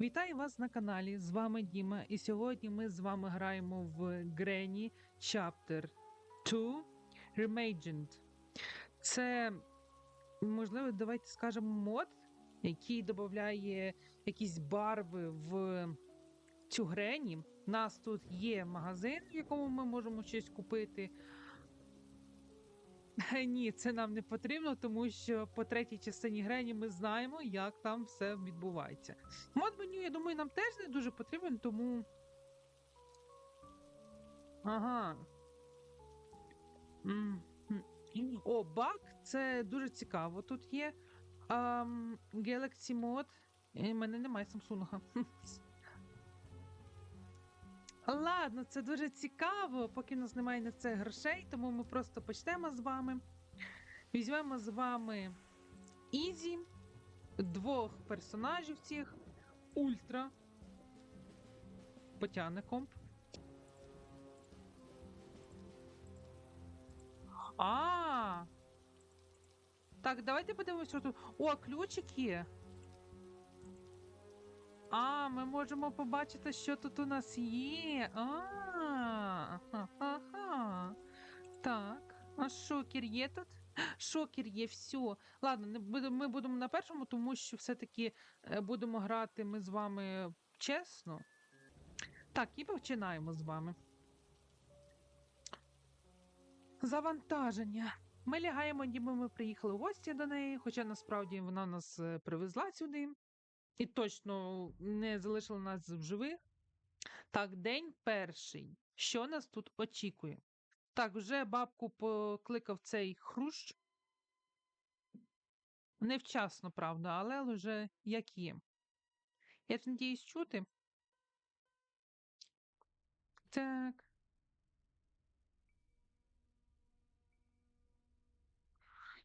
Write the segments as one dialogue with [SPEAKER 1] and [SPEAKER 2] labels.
[SPEAKER 1] Вітаю вас на каналі. З вами Діма, і сьогодні ми з вами граємо в Granny Chapter 2 Reimagined. Це, можливо, давайте скажемо мод, який додає якісь барви в цю Грені. У нас тут є магазин, в якому ми можемо щось купити. Ні, це нам не потрібно, тому що по третій частині Грені ми знаємо, як там все відбувається. Мод меню, я думаю, нам теж не дуже потрібен, тому. Ага. О, баг, це дуже цікаво. Тут є ам, Galaxy Mod. У мене немає Samsung. Ладно, це дуже цікаво, поки в нас немає на це грошей, тому ми просто почнемо з вами. Візьмемо з вами Ізі, двох персонажів цих, ультра. Потягне комп. А. Так, давайте подивимось, що тут. О, ключик є. А, ми можемо побачити, що тут у нас є. А, ага. Так, а шокер є тут? Шокер є, все. Ладно, ми будемо на першому, тому що все-таки е, будемо грати ми з вами чесно. Так, і починаємо з вами. Завантаження. Ми лягаємо, ніби ми приїхали в гості до неї, хоча насправді вона нас е, привезла сюди і точно не залишила нас в живих. Так, день перший. Що нас тут очікує? Так, вже бабку покликав цей хрущ. Невчасно, правда, але вже як є. Я ж надіюсь чути. Так.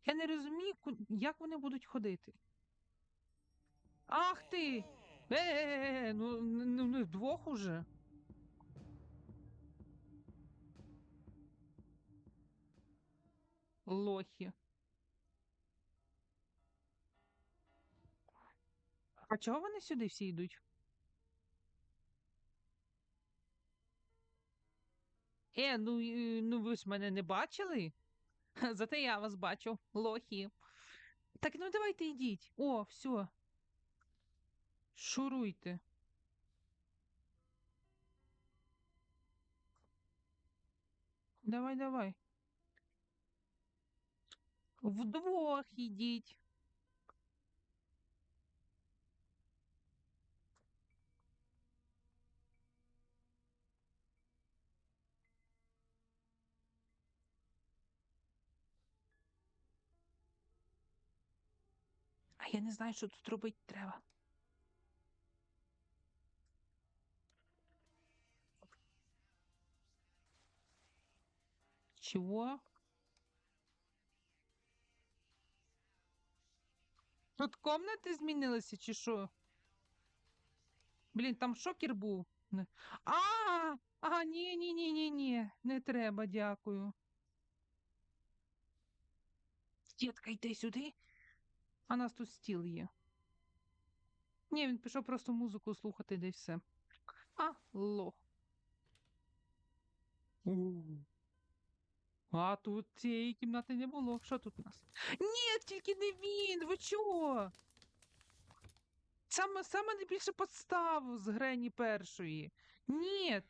[SPEAKER 1] Я не розумію, як вони будуть ходити. Ах ти! Е, ну н- ну не вдвох уже. Лохи. А чого вони сюди всі йдуть? Е, ну, ну ви ж мене не бачили? Зате я вас бачу, лохи. Так, ну давайте йдіть. О, все. Шуруйте. Давай, давай. Вдвох ідіть. А я не знаю, що тут робити треба. Чого? Тут комнати змінилися, чи що? Блін, там шокер був. А, а, ні, ні, ні, ні, ні. Не треба, дякую. Дітка, йди сюди. А нас тут стіл є. Ні, він пішов просто музику слухати, де все. А, лох. А тут цієї кімнати не було. Що тут у нас? Ні, тільки не він. Ви чого? Саме, саме найбільше подставу з Грені першої. Ні.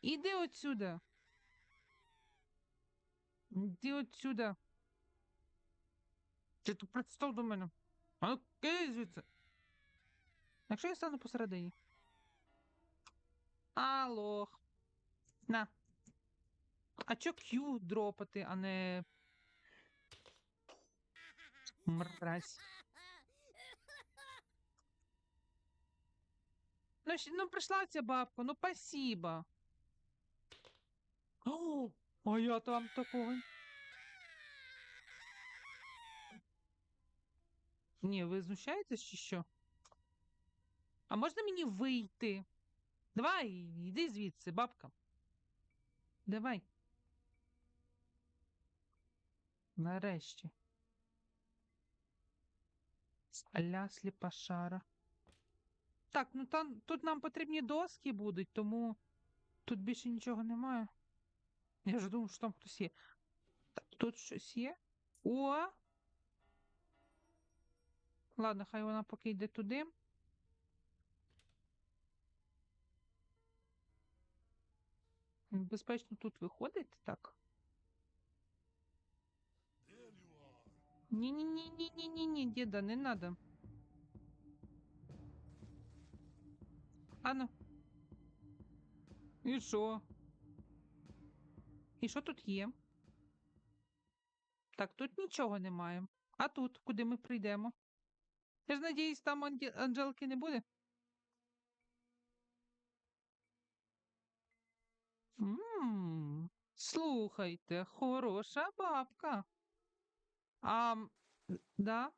[SPEAKER 1] Іди отсюда. Іди отсюда. Ти тут представ до мене. А ну кидай звідси. Якщо я стану посередині. А, лох. На. А чо Q дропати, а не. Мразь. Ну, ну прийшла ця бабка, ну спасибо. О, а я там такого. Ні, ви знущаєтесь чи що? А можна мені вийти? Давай, йди звідси, бабка. Давай. Нарешті. Аля сліпа шара. Так, ну там тут нам потрібні доски будуть, тому тут більше нічого немає. Я ж думав, що там хтось є. Так, тут щось є. О! Ладно, хай вона поки йде туди. Безпечно тут виходить, так? Ні-ні-ні-ні-ні-ні, діда, не надо. Ану. І що? І що тут є? Так, тут нічого немає. А тут, куди ми прийдемо? Я ж надіюсь, там Анжелки не буде. Ммм, слухайте, хороша бабка. А, да?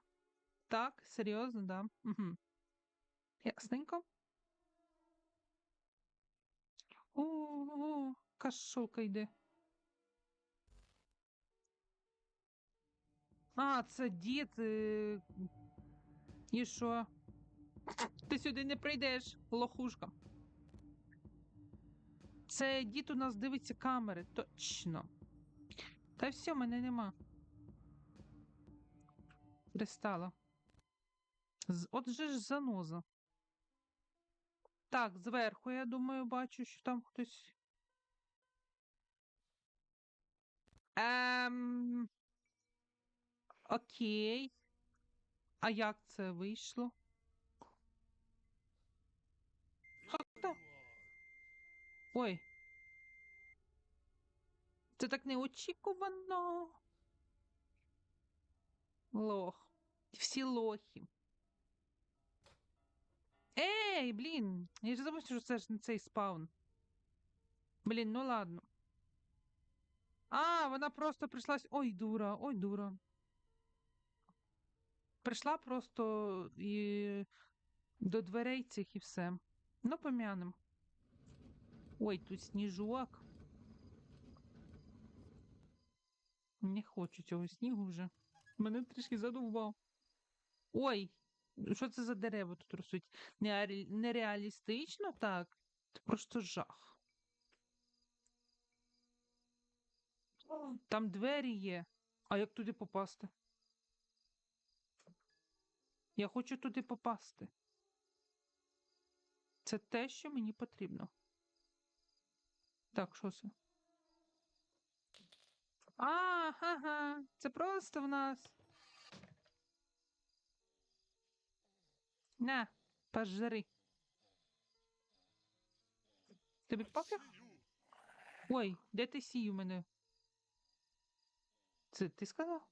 [SPEAKER 1] Так, серйозно, да. Угу. Ясненько. О, кашулка йде. А, це дід. е, І що? Ти сюди не прийдеш, лохушка. Це дід у нас дивиться камери, точно. Та все, мене нема. Пристала. З- От же ж заноза. Так, зверху, я думаю, бачу, що там хтось. Ем... Окей. А як це вийшло? Хто? Ой. Це так неочікувано. Лох. Всі лохи. Ей, блін! Я ж забув, що це ж не цей спаун. Блін, ну ладно. А, вона просто прийшла. Ой, дура, ой, дура. Прийшла просто і до дверей цих і все. Ну, пом'янем. Ой, тут сніжок. Не хочу цього снігу вже. Мене трішки задовбав. Ой, що це за дерева тут ростуть? Нереалістично так. Це просто жах. Там двері є. А як туди попасти? Я хочу туди попасти. Це те, що мені потрібно. Так, що це? А, ага, це просто в нас. На, пожри. Тобі пофіг? Ой, де ти сію мене? Це ти сказав?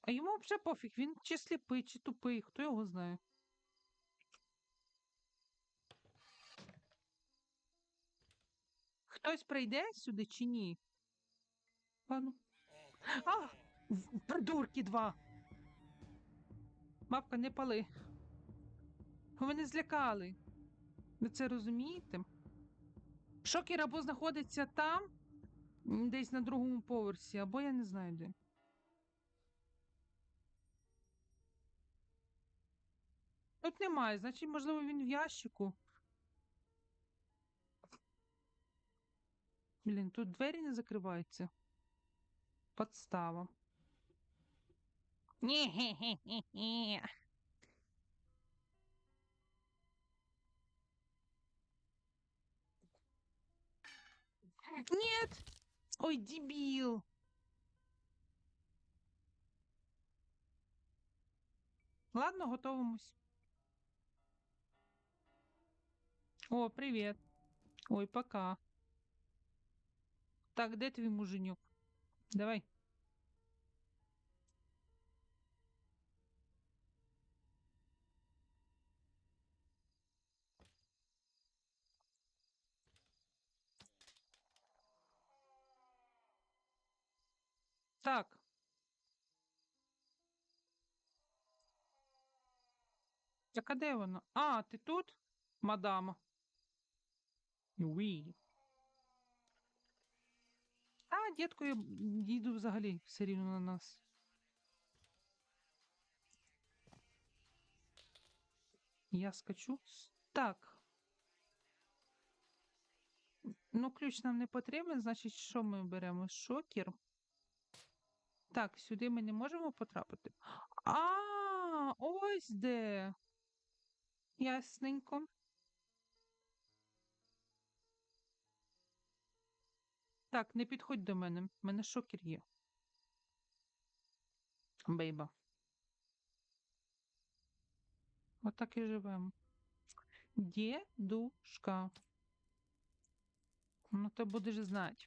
[SPEAKER 1] А йому взагалі пофіг, він чи сліпий, чи тупий, хто його знає. Хтось прийде сюди чи ні? Ладно. А! Придурки два! Мапка, не пали. Ви мене злякали. Ви це розумієте? Шокер або знаходиться там, десь на другому поверсі, або я не знаю де. Тут немає, значить, можливо, він в ящику. Блін, тут двері не закриваються. Подстава. Ні-ге-ге-ге-ге. Нет! Ой, дебил! Ладно, готовимось. О, привет. Ой, пока. Так, де твій муженюк? Давай. Так. Так, а де воно? А, ти тут, мадама? Уі. А, дітко, я їду взагалі все рівно на нас. Я скачу. Так. Ну, ключ нам не потрібен, значить, що ми беремо? Шокер. Так, сюди ми не можемо потрапити. А, ось де. Ясненько. Так, не підходь до мене. У мене шокер є. Бейба. Отак і живемо. Дідушка. Ну, ти будеш знати.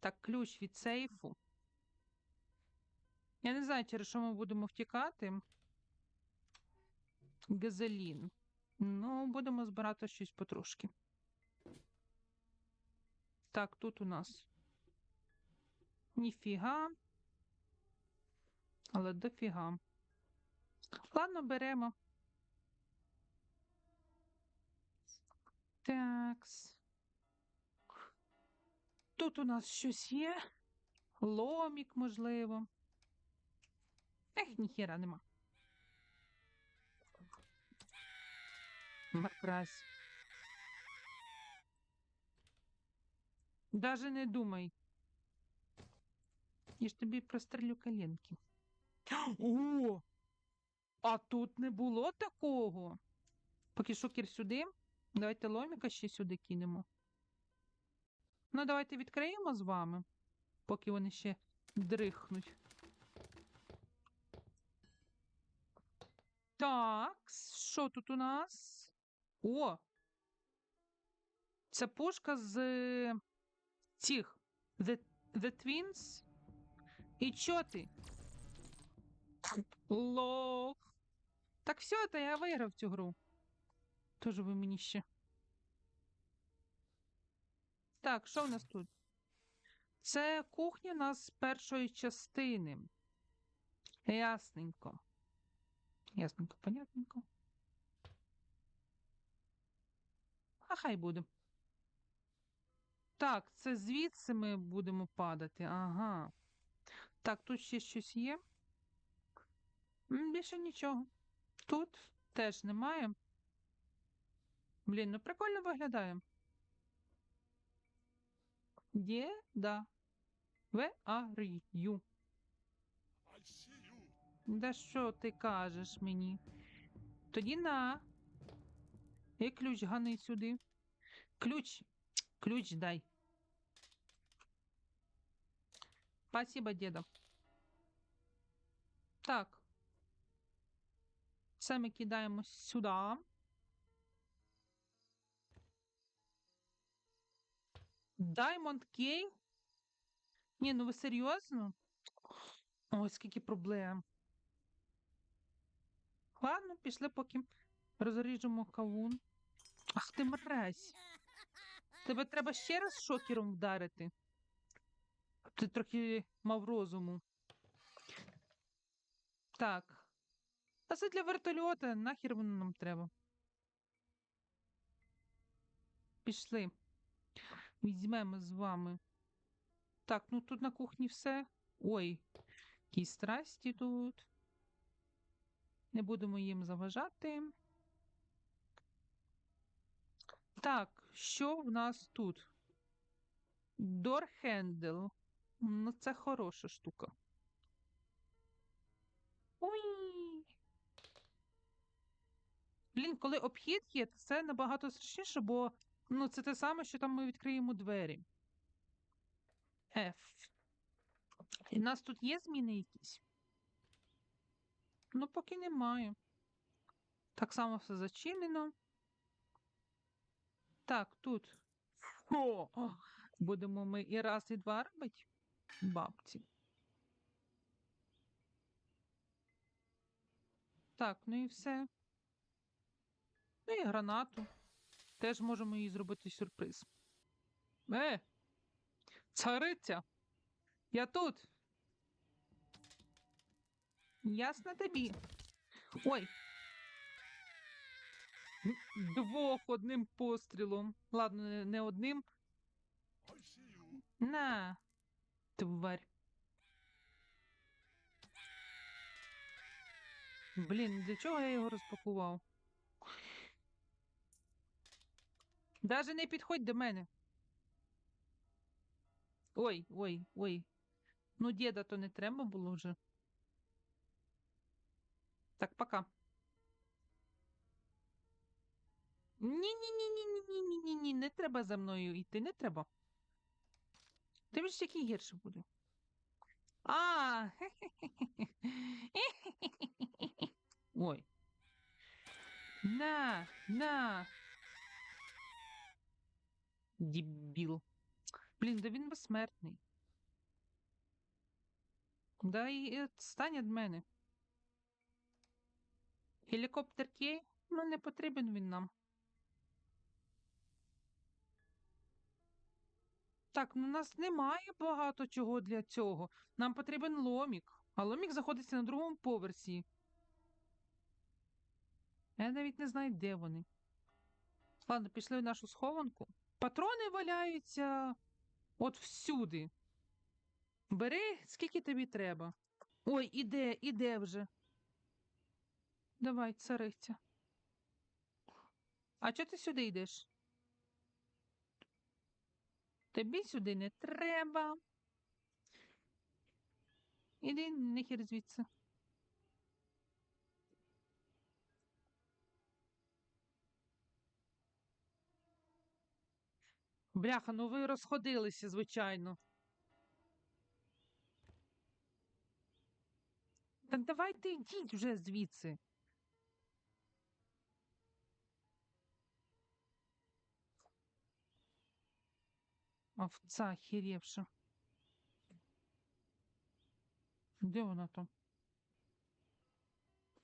[SPEAKER 1] Так, ключ від сейфу. Я не знаю, через що ми будемо втікати. Газелін. Ну, будемо збирати щось потрошки. Так, тут у нас. Ніфіга. Але дофіга. Ладно, беремо. Такс. Тут у нас щось є. Ломік, можливо. Ех, ніхіра нема. Мразь. Даже не думай. Я ж тобі прострелю коленки. О! А тут не було такого. Поки шокер сюди. Давайте ломіка ще сюди кинемо. Ну, давайте відкриємо з вами, поки вони ще дрихнуть. Так, що тут у нас? О! Це пушка з е, цих The, The Twins. І чо ти? Лох. Так все, то я виграв цю гру. Тоже ви мені ще. Так, що в нас тут? Це кухня у нас з першої частини. Ясненько. Ясненько, понятненько. А хай буде. Так, це звідси ми будемо падати. Ага. Так, тут ще щось є. Більше нічого. Тут теж немає. Блін, ну прикольно виглядає. Є, да. You? Да що ти кажеш мені? Тоді на. І ключ гани сюди. Ключ. Ключ дай. Спасибо, деда. Так. Це ми кидаємо сюди. Diamond Key? Ні, ну ви серйозно? Ой, скільки проблем. Ладно, пішли, поки розріжемо кавун. Ах ти мразь. Тебе треба ще раз шокером вдарити. Ти трохи мав розуму. Так. А це для вертольота. Нахер воно нам треба. Пішли. Візьмемо з вами. Так, ну тут на кухні все. Ой, які страсті тут. Не будемо їм заважати. Так, що в нас тут? Handle. Ну, це хороша штука. Ой. Блін, коли обхід є, то це набагато страшніше, бо ну, це те саме, що там ми відкриємо двері. F. І в нас тут є зміни якісь? Ну, поки немає. Так само все зачинено. Так, тут. О, будемо ми і раз, і два робити. Бабці. Так, ну і все. Ну і гранату. Теж можемо їй зробити сюрприз. Е! Цариця! Я тут. Ясно тобі. Ой. Двох одним пострілом. Ладно, не- одним. На, тварь. Блін, для чого я його розпакував? Даже не підходь до мене. Ой, ой, ой. Ну, діда то не треба було вже. Так, пока. Ні-ні-ні-ні-ні-ні-ні-ні, не треба за мною йти, не треба. Ти ж який гірше буде. А, Ой. На, на. Дебіл. Блін, да він безсмертний. Да і відстань від мене. Гелікоптер Кей? Ну, не потрібен він нам. Так, ну у нас немає багато чого для цього. Нам потрібен ломік. А ломік знаходиться на другому поверсі. Я навіть не знаю, де вони. Ладно, пішли в нашу схованку. Патрони валяються от всюди. Бери, скільки тобі треба. Ой, іде, іде вже. Давай, цариця. А чого ти сюди йдеш? Тобі сюди не треба. Іди нехер звідси. Бляха, ну ви розходилися, звичайно. Так давайте йдіть вже звідси. Овца хірєвша. Де вона там?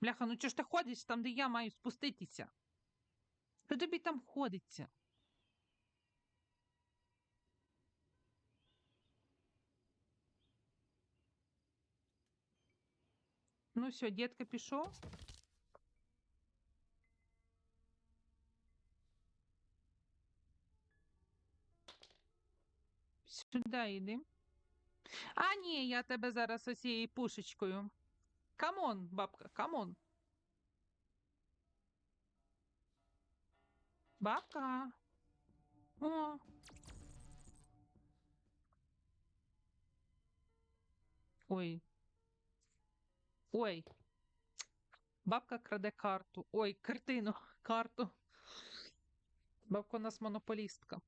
[SPEAKER 1] Бляха, ну чого ж ти ходиш там, де я маю спуститися? Що тобі там ходиться? Ну все, дітка пішов. Сюди йди. А, ні, я тебе зараз ось цією пушечкою. Камон, бабка, камон. Бабка. О. Ой. Ой. Бабка краде карту. Ой, картину, карту. Бабка у нас монополістка.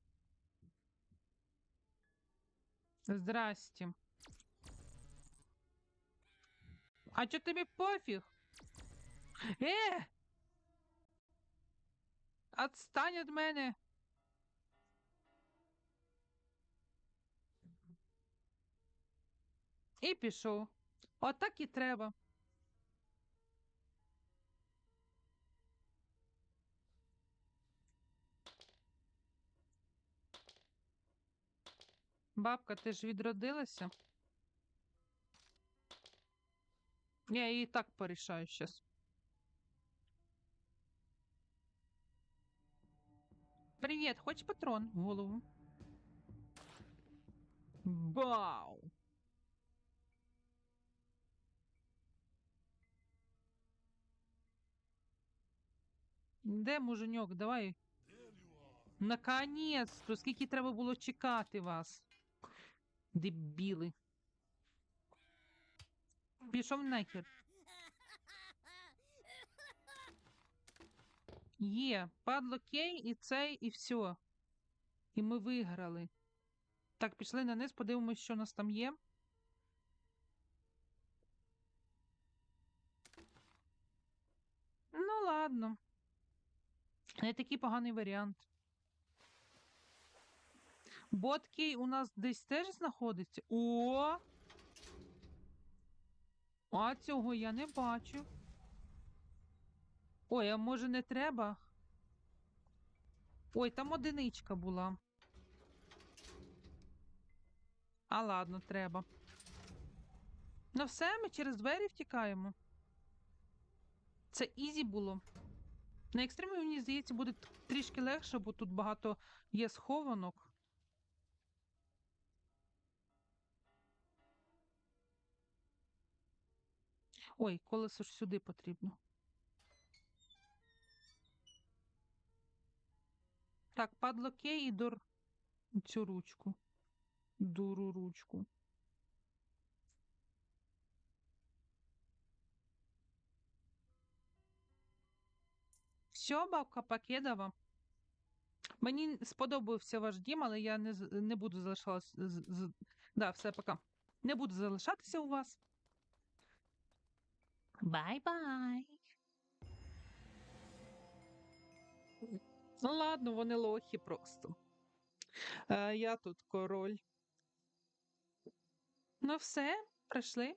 [SPEAKER 1] Здрасте. А чо тобі пофіг? Е! Отстань від мене. І пішов. Отак і треба. Бабка, ти ж відродилася? Я її так порішаю щас. Привіт, хоч патрон в голову? Бау! Де муженьок? Давай. Наконець-то! Скільки треба було чекати вас? Дебіли. Пішов нахер. Є, падло кей і цей, і все. І ми виграли. Так, пішли на низ, подивимось, що у нас там є. Ну, ладно. Не такий поганий варіант. Боткей у нас десь теж знаходиться. О! А цього я не бачу. Ой, а може не треба? Ой, там одиничка була. А ладно, треба. Ну все, ми через двері втікаємо. Це ізі було. На екстремі, мені здається, буде трішки легше, бо тут багато є схованок. Ой, колесо ж сюди потрібно. Так, падлоки і дур... цю ручку. Дуру ручку. Все, бабка Покедова. Мені сподобався ваш дім, але я не, не буду залишатися. Да, все, пока. Не буду залишатися у вас. Бай-бай. Ну ладно, вони лохи просто. Е, я тут король. Ну все, прийшли.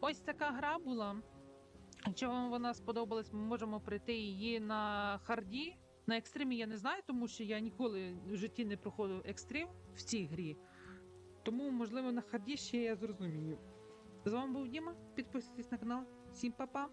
[SPEAKER 1] Ось така гра була. Якщо вам вона сподобалась, ми можемо прийти її на харді. На екстримі я не знаю, тому що я ніколи в житті не проходив екстрим в цій грі. Тому, можливо, на харді ще я зрозумію. З вами був Діма. Підписуйтесь на канал. Всім па-па!